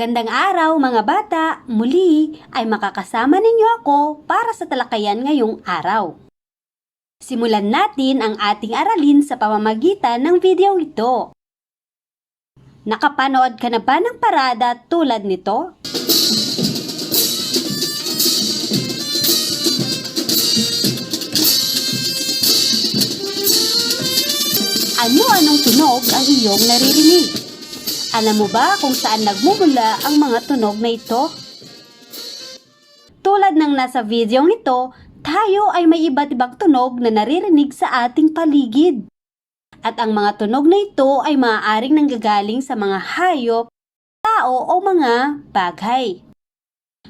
Magandang araw mga bata! Muli ay makakasama ninyo ako para sa talakayan ngayong araw. Simulan natin ang ating aralin sa pamamagitan ng video ito. Nakapanood ka na ba ng parada tulad nito? Ano-anong tunog ang iyong naririnig? Alam mo ba kung saan nagmumula ang mga tunog na ito? Tulad ng nasa video ito, tayo ay may iba't ibang tunog na naririnig sa ating paligid. At ang mga tunog na ito ay maaaring nanggagaling sa mga hayop, tao o mga bagay.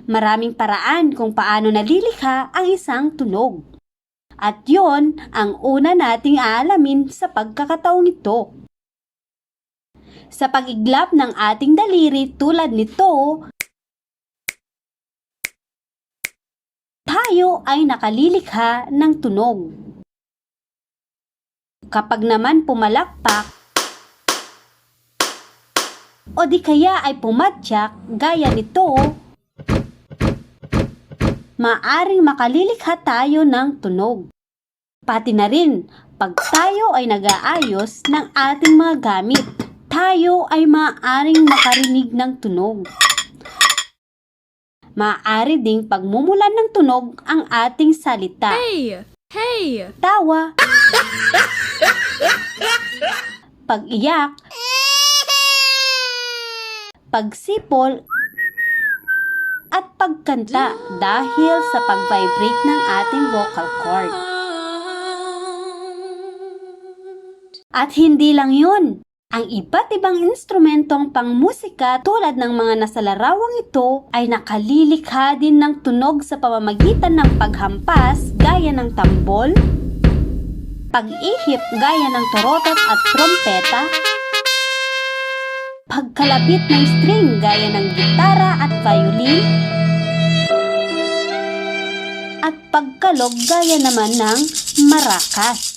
Maraming paraan kung paano nalilikha ang isang tunog. At yon ang una nating aalamin sa pagkakataong ito. Sa pagiglap ng ating daliri tulad nito, tayo ay nakalilikha ng tunog. Kapag naman pumalakpak, o di kaya ay pumadyak gaya nito, maaring makalilikha tayo ng tunog. Pati na rin pag tayo ay nag-aayos ng ating mga gamit, tayo ay maaring makarinig ng tunog. Maaari ding pagmumulan ng tunog ang ating salita. Hey! Hey! Tawa. Pag-iyak. Pagsipol. At pagkanta dahil sa pag-vibrate ng ating vocal cord. At hindi lang yun. Ang iba't ibang instrumentong pangmusika tulad ng mga nasa larawang ito ay nakalilikha din ng tunog sa pamamagitan ng paghampas gaya ng tambol, pag-ihip gaya ng torotot at trompeta, pagkalapit ng string gaya ng gitara at violin, at pagkalog gaya naman ng marakas.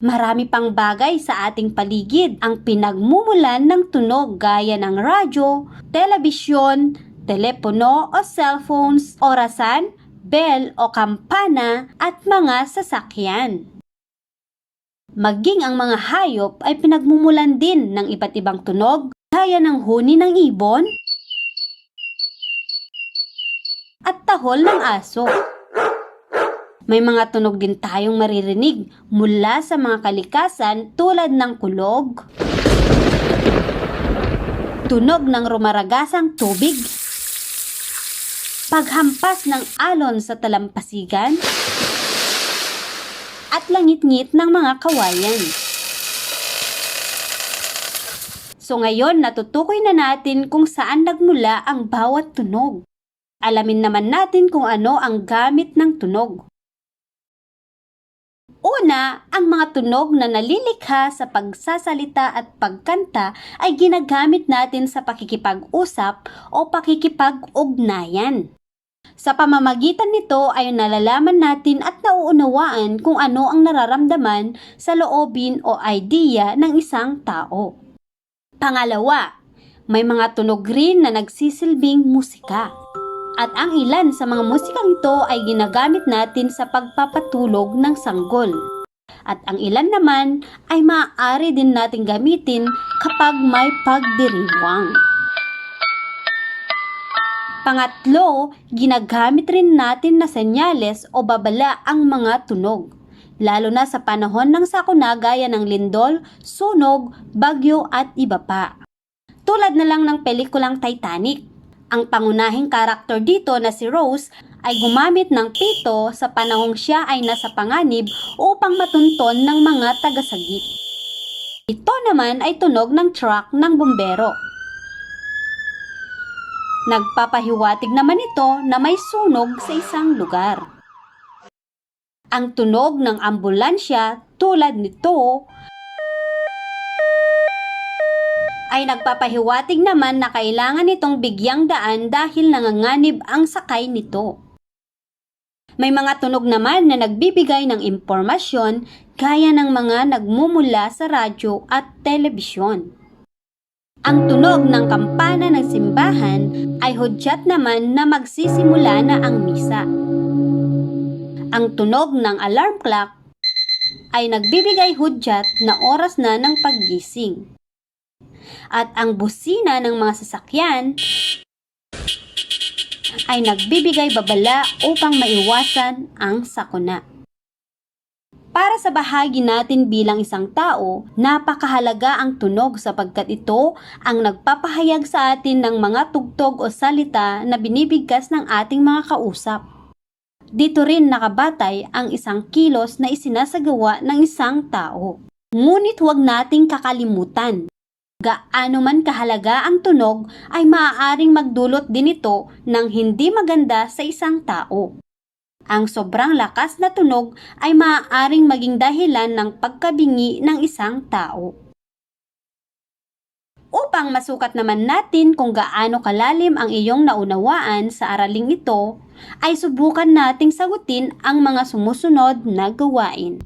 Marami pang bagay sa ating paligid ang pinagmumulan ng tunog gaya ng radyo, telebisyon, telepono o cellphones, orasan, bell o kampana at mga sasakyan. Maging ang mga hayop ay pinagmumulan din ng iba't ibang tunog gaya ng huni ng ibon at tahol ng aso. May mga tunog din tayong maririnig mula sa mga kalikasan tulad ng kulog, tunog ng rumaragasang tubig, paghampas ng alon sa talampasigan, at langit-ngit ng mga kawayan. So ngayon natutukoy na natin kung saan nagmula ang bawat tunog. Alamin naman natin kung ano ang gamit ng tunog. Una, ang mga tunog na nalilikha sa pagsasalita at pagkanta ay ginagamit natin sa pakikipag-usap o pakikipag-ugnayan. Sa pamamagitan nito ay nalalaman natin at nauunawaan kung ano ang nararamdaman sa loobin o idea ng isang tao. Pangalawa, may mga tunog rin na nagsisilbing musika. At ang ilan sa mga musikang ito ay ginagamit natin sa pagpapatulog ng sanggol. At ang ilan naman ay maaari din natin gamitin kapag may pagdiriwang. Pangatlo, ginagamit rin natin na senyales o babala ang mga tunog. Lalo na sa panahon ng sakuna gaya ng lindol, sunog, bagyo at iba pa. Tulad na lang ng pelikulang Titanic, ang pangunahing karakter dito na si Rose ay gumamit ng pito sa panahong siya ay nasa panganib upang matunton ng mga tagasagip. Ito naman ay tunog ng truck ng bumbero. Nagpapahiwatig naman ito na may sunog sa isang lugar. Ang tunog ng ambulansya tulad nito ay nagpapahiwatig naman na kailangan itong bigyang daan dahil nanganganib ang sakay nito. May mga tunog naman na nagbibigay ng impormasyon gaya ng mga nagmumula sa radyo at telebisyon. Ang tunog ng kampana ng simbahan ay hudyat naman na magsisimula na ang misa. Ang tunog ng alarm clock ay nagbibigay hudyat na oras na ng paggising. At ang busina ng mga sasakyan ay nagbibigay babala upang maiwasan ang sakuna. Para sa bahagi natin bilang isang tao, napakahalaga ang tunog sapagkat ito ang nagpapahayag sa atin ng mga tugtog o salita na binibigkas ng ating mga kausap. Dito rin nakabatay ang isang kilos na isinasagawa ng isang tao. Ngunit huwag nating kakalimutan gaano man kahalaga ang tunog ay maaaring magdulot din ito ng hindi maganda sa isang tao. Ang sobrang lakas na tunog ay maaaring maging dahilan ng pagkabingi ng isang tao. Upang masukat naman natin kung gaano kalalim ang iyong naunawaan sa araling ito, ay subukan nating sagutin ang mga sumusunod na gawain.